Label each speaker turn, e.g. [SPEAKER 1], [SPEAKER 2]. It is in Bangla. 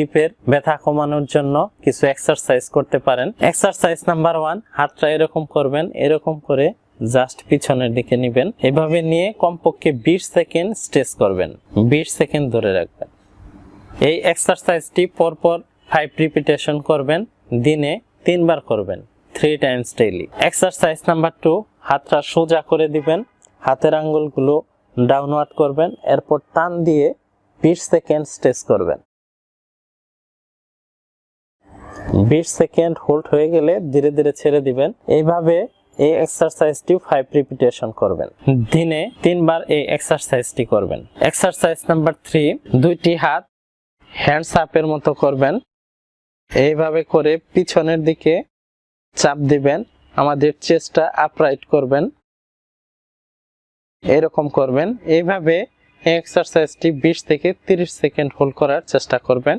[SPEAKER 1] হিপের ব্যথা কমানোর জন্য কিছু এক্সারসাইজ করতে পারেন। এক্সারসাইজ নাম্বার ওয়ান হাতটা এরকম করবেন, এরকম করে জাস্ট পিছনের দিকে নিবেন। এভাবে নিয়ে কমপক্ষে বিশ সেকেন্ড স্ট্রেচ করবেন। বিশ সেকেন্ড ধরে রাখবেন। এই এক্সারসাইজটি পরপর ফাইভ রিপিটেশন করবেন, দিনে তিনবার করবেন three times daily exercise number two হাতটা সোজা করে দিবেন, হাতের আঙ্গুলগুলো ডাউনওয়ার্ড করবেন, এরপর টান দিয়ে বিশ সেকেন্ড স্ট্রেচ করবেন। বিশ সেকেন্ড হোল্ড হয়ে গেলে ধীরে ধীরে ছেড়ে দিবেন। এইভাবে এই এক্সারসাইজটি ফাইভ রিপিটেশন করবেন। দিনে তিনবার এই এক্সারসাইজটি করবেন। এক্সারসাইজ নাম্বার থ্রি দুইটি হাত হ্যান্ডস আপের মতো করবেন। এইভাবে করে পিছনের দিকে চাপ দিবেন। আমাদের চেস্টটা আপরাইট করবেন। এরকম করবেন। এইভাবে এই এক্সারসাইজটি বিশ থেকে তিরিশ সেকেন্ড হোল্ড করার চেষ্টা করবেন।